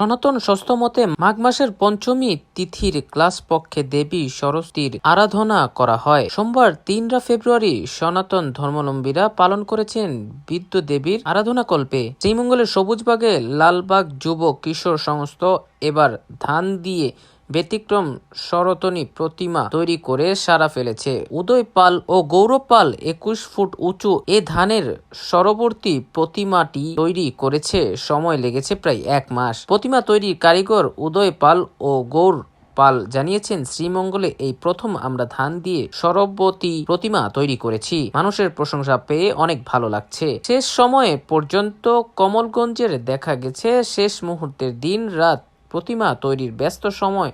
সনাতন মতে মাঘ মাসের পঞ্চমী তিথির ক্লাস পক্ষে দেবী সরস্বতীর আরাধনা করা হয়। সোমবার তিনরা ফেব্রুয়ারি সনাতন ধর্মলম্বীরা পালন করেছেন বিদ্য দেবীর আরাধনা কল্পে শ্রীমঙ্গলের সবুজবাগে লালবাগ যুব কিশোর সংস্থ এবার ধান দিয়ে ব্যতিক্রম সরতনী প্রতিমা তৈরি করে সারা ফেলেছে। উদয় পাল ও গৌরব পাল একুশ ফুট উঁচু এ ধানের সরবর্তী প্রতিমাটি তৈরি করেছে। সময় লেগেছে প্রায় এক মাস। প্রতিমা তৈরির কারিগর উদয় পাল ও গৌর পাল জানিয়েছেন, শ্রীমঙ্গলে এই প্রথম আমরা ধান দিয়ে সরবতী প্রতিমা তৈরি করেছি। মানুষের প্রশংসা পেয়ে অনেক ভালো লাগছে। শেষ সময়ে পর্যন্ত কমলগঞ্জের দেখা গেছে। শেষ মুহূর্তের দিন রাত প্রতিমা তৈরির ব্যস্ত সময়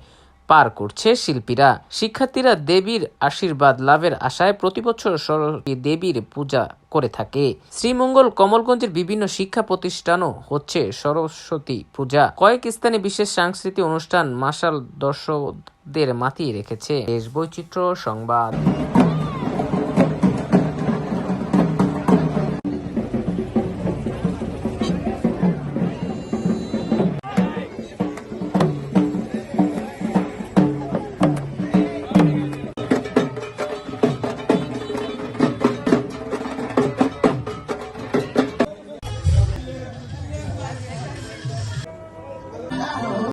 পার করছে শিল্পীরা। শিক্ষার্থীরা দেবীর আশীর্বাদ লাভের আশায় প্রতি বছর সরস্বতী দেবীর পূজা করে থাকে। শ্রীমঙ্গল কমলগঞ্জের বিভিন্ন শিক্ষা প্রতিষ্ঠানও হচ্ছে সরস্বতী পূজা। কয়েক স্থানে বিশেষ সাংস্কৃতিক অনুষ্ঠান মাসাল দর্শকদের মাতিয়ে রেখেছে দেশ বৈচিত্র্য সংবাদ।